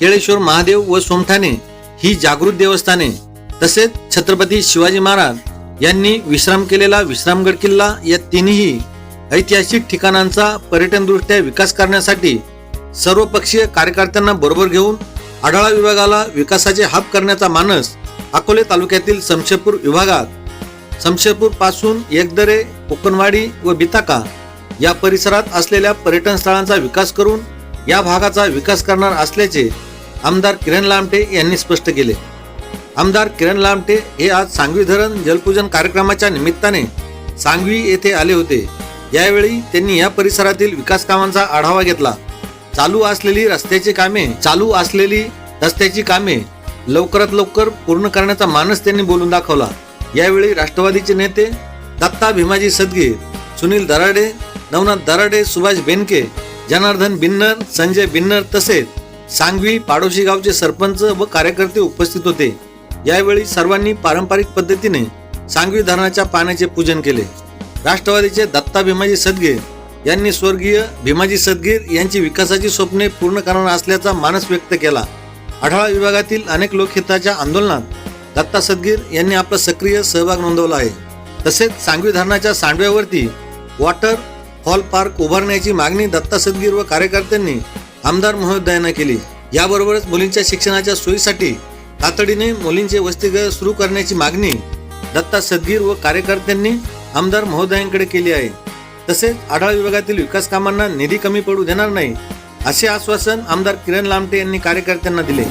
केळेश्वर महादेव व सोमठाणे ही जागृत देवस्थाने तसेच छत्रपती शिवाजी महाराज यांनी विश्राम केलेला विश्रामगड किल्ला या तिन्ही ऐतिहासिक ठिकाणांचा पर्यटनदृष्ट्या विकास करण्यासाठी सर्वपक्षीय कार्यकर्त्यांना बरोबर घेऊन आढळा विभागाला विकासाचे हब करण्याचा मानस अकोले तालुक्यातील समशेपूर विभागात समशेपूरपासून एकदरे कोकणवाडी व बिताका या परिसरात असलेल्या पर्यटन स्थळांचा विकास करून या भागाचा विकास करणार असल्याचे आमदार किरण लामटे यांनी स्पष्ट केले. आमदार किरण लामटे हे आज सांगवी धरण जलपूजन कार्यक्रमाच्या निमित्ताने सांगवी येथे आले होते. यावेळी त्यांनी या परिसरातील विकास कामांचा आढावा घेतला. चालू असलेली रस्त्याची कामे चालू असलेली रस्त्याची कामे लवकरात लवकर पूर्ण करण्याचा मानस त्यांनी बोलून दाखवला. यावेळी राष्ट्रवादीचे नेते दत्ता भीमाजी सदगे सुनील दराडे नवनाथ दराडे सुभाष बेनके जनार्दन बिन्नर संजय बिन्नर तसेच सांगवी पाडोशी गावचे सरपंच व कार्यकर्ते उपस्थित होते. यावेळी सर्वांनी पारंपरिक पद्धतीने सांगवी धरणाच्या पाण्याचे पूजन केले. राष्ट्रवादीचे दत्ता भीमाजी सदगीर यांनी स्वर्गीय भीमाजी सदगीर यांची विकासाची स्वप्ने पूर्ण करणार असल्याचा मानस व्यक्त केला. आढावा विभागातील अनेक लोकहिताच्या आंदोलनात दत्ता सदगीर यांनी आपला सक्रिय सहभाग नोंदवला आहे. तसेच सांगवी धरणाच्या सांडव्यावरती वॉटर हॉल पार्क उभारण्याची मागणी दत्ता सदगीर व कार्यकर्त्यांनी आमदार महोदयांना केली. याबरोबरच मुलींच्या शिक्षणाच्या सोयीसाठी तातडीने मुलींचे वसतिगृह सुरू करण्याची मागणी दत्ता सदगीर व कार्यकर्त्यांनी आमदार महोदयांकडे केली आहे. तसेच आढावा विभागातील विकास कामांना निधी कमी पडू देणार नाही असे आश्वासन आमदार किरण लामटे यांनी कार्यकर्त्यांना दिले.